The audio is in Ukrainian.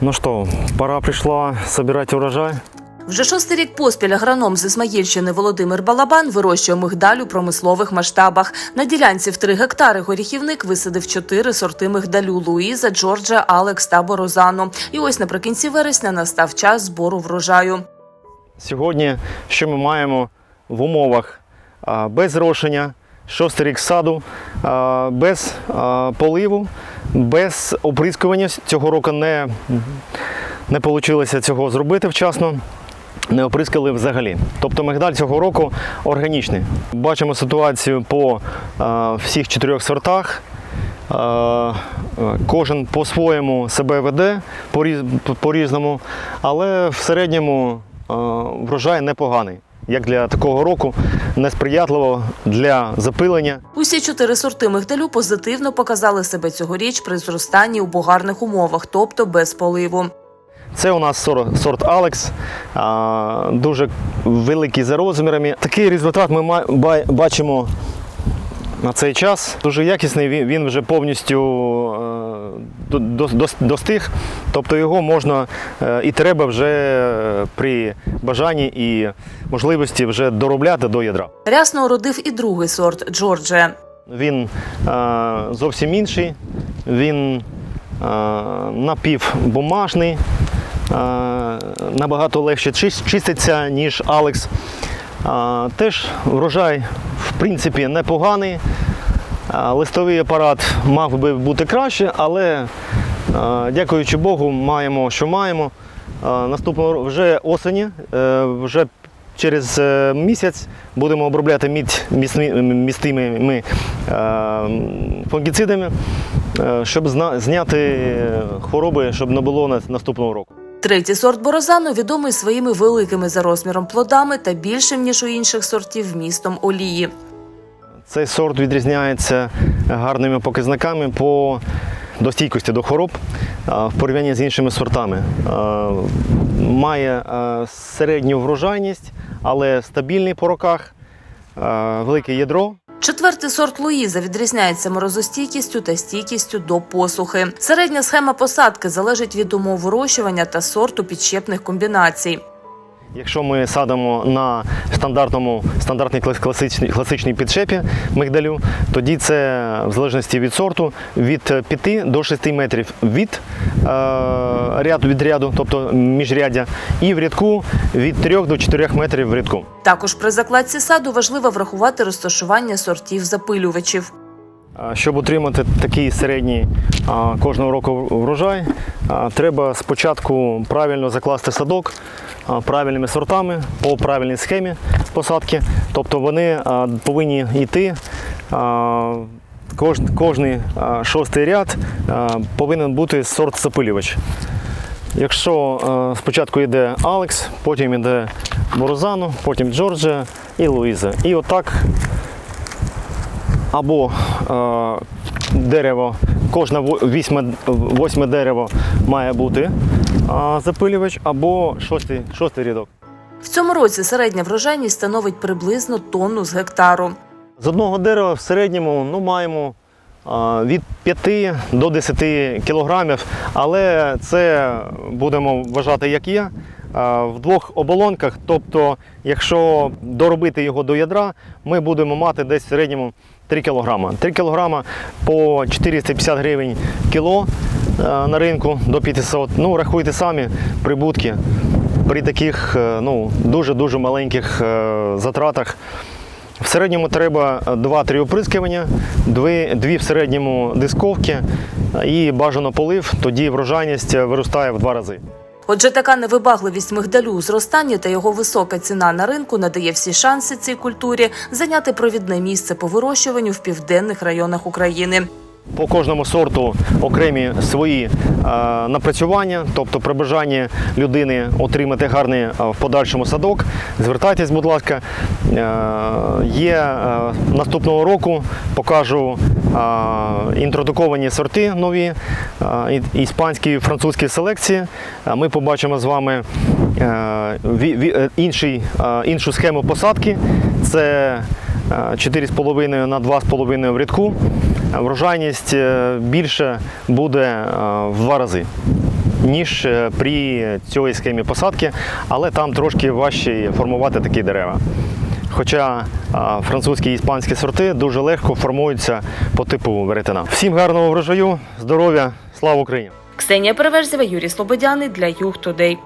Ну что, пора пришла собирать урожай. Вже шостий рік поспіль агроном з Ісмаїльщини Володимир Балабан вирощує мигдаль у промислових масштабах. На ділянці в 3 гектари горіхівник висадив чотири сорти мигдалю Луїза, Джорджа, Алекс та Борозано. І ось наприкінці вересня настав час збору врожаю. Сьогодні, що ми маємо в умовах без зрошення, шостий рік саду, без поливу, без оприскування. Цього року не, не вийшло цього зробити вчасно. Не оприскали взагалі. Тобто мигдаль цього року органічний. Бачимо ситуацію по а, всіх чотирьох сортах. Е, е, Кожен по-своєму себе веде по-різ- по-різному, але в середньому е, врожай непоганий. Як для такого року, несприятливо для запилення. Усі чотири сорти мигдалю позитивно показали себе цьогоріч при зростанні у богарних умовах, тобто без поливу. Це у нас сорт Алекс, дуже великий за розмірами. Такий результат ми бачимо на цей час. Дуже якісний, він, вже повністю е, достиг. Тобто його можна е, і треба вже е, при бажанні і можливості вже доробляти до ядра. Рясно уродив і другий сорт Джорджія. Він е, зовсім інший, він напівбумажний, набагато легше чиститься, ніж Алекс. Теж врожай, в принципі, непоганий. Листовий апарат мав би бути краще, але е, дякуючи Богу, маємо, що маємо. Е, Наступного вже осені, е, вже через місяць будемо обробляти місни- містими фунгіцидами, щоб зняти хвороби, щоб не було на- наступного року. Третій сорт борозану відомий своїми великими за розміром плодами та більшим ніж у інших сортів вмістом олії. Цей сорт відрізняється гарними показниками по достійкості до хвороб в порівнянні з іншими сортами. Має середню врожайність, але стабільний по роках, велике ядро. Четвертий сорт Луїза відрізняється морозостійкістю та стійкістю до посухи. Середня схема посадки залежить від умов вирощування та сорту підщепних комбінацій. Якщо ми садимо на стандартному стандартній класичній, класичній підшепі мигдалю, тоді це в залежності від сорту від 5 до 6 метрів від е, ряду від ряду, тобто міжряддя, і в рядку від 3 до 4 метрів в рядку. Також при закладці саду важливо врахувати розташування сортів запилювачів. Щоб отримати такий середній кожного року врожай, треба спочатку правильно закласти садок правильними сортами по правильній схемі посадки. Тобто вони повинні йти. кожний шостий ряд повинен бути сорт запилювач. Якщо спочатку йде Алекс, потім йде Борозано, потім Джорджія і Луїза. І отак або дерево, кожне во- вісьме, восьме дерево має бути запилювач, або шостий, шостий рядок. В цьому році середня врожайність становить приблизно тонну з гектару. З одного дерева в середньому ну, маємо а, від 5 до 10 кілограмів, але це будемо вважати як є. А, В двох оболонках, тобто, якщо доробити його до ядра, ми будемо мати десь в середньому 3 кілограма. 3 кілограма по 450 гривень кіло на ринку до 500. Ну, рахуйте самі прибутки при таких е, ну, дуже-дуже маленьких е, затратах. В середньому треба 2-3 оприскування, дві, дві в середньому дисковки і бажано полив, тоді врожайність виростає в два рази. Отже, така невибагливість мигдалю у зростанні та його висока ціна на ринку надає всі шанси цій культурі зайняти провідне місце по вирощуванню в південних районах України. По кожному сорту окремі свої е, напрацювання, тобто при бажанні людини отримати гарний е, в подальшому садок. Звертайтесь, будь ласка. Е, є наступного року, покажу інтродуковані сорти нові, е, іспанські і французькі селекції. Е, Ми побачимо з вами е, е, інший, е, іншу схему посадки. Це е, 4,5 на 2,5 в рядку. Врожайність е, більше буде е, в два рази. ніж е, при цій схемі посадки, але там трошки важче формувати такі дерева. Хоча французькі і іспанські сорти дуже легко формуються по типу веретена. Всім гарного врожаю, здоров'я, слава Україні! Ксенія Переверзєва, Юрій Слободяний для Юг Тудей.